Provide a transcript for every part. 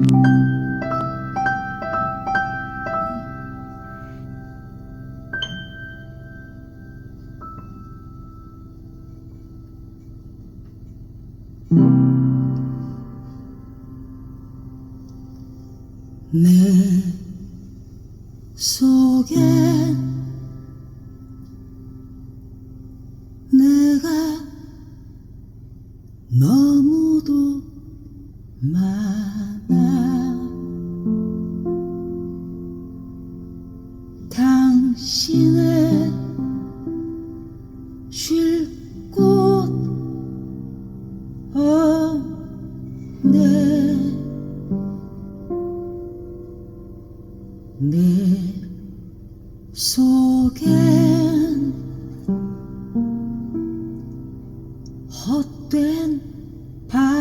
내 속에 내가 너무도 많아 없네. 내 속엔 헛된 바램들로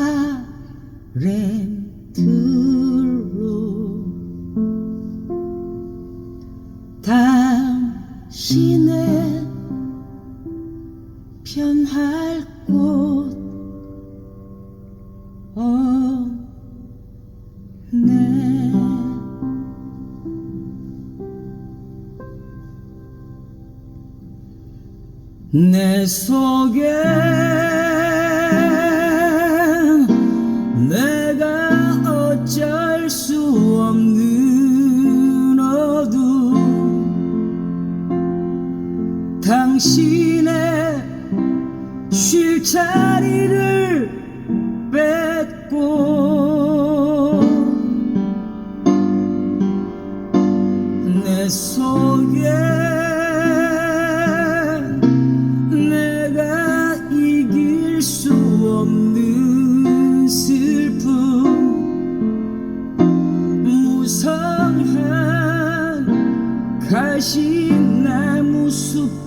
당신의 편할 곳 없네. 내 속에 내가 어쩔 수 없는 어둠. 당신의 쉴 자리를 내 속에 내가 이길 수 없는 슬픔 무성한 가시나무 숲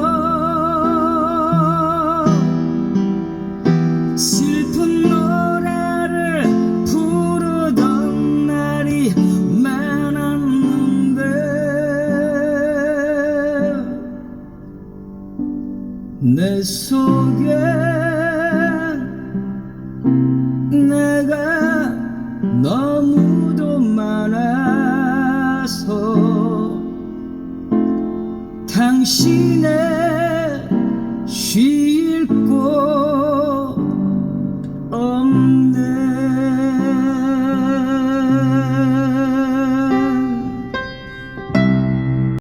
내 속에 내가 너무도 많아서 당신의 쉴곳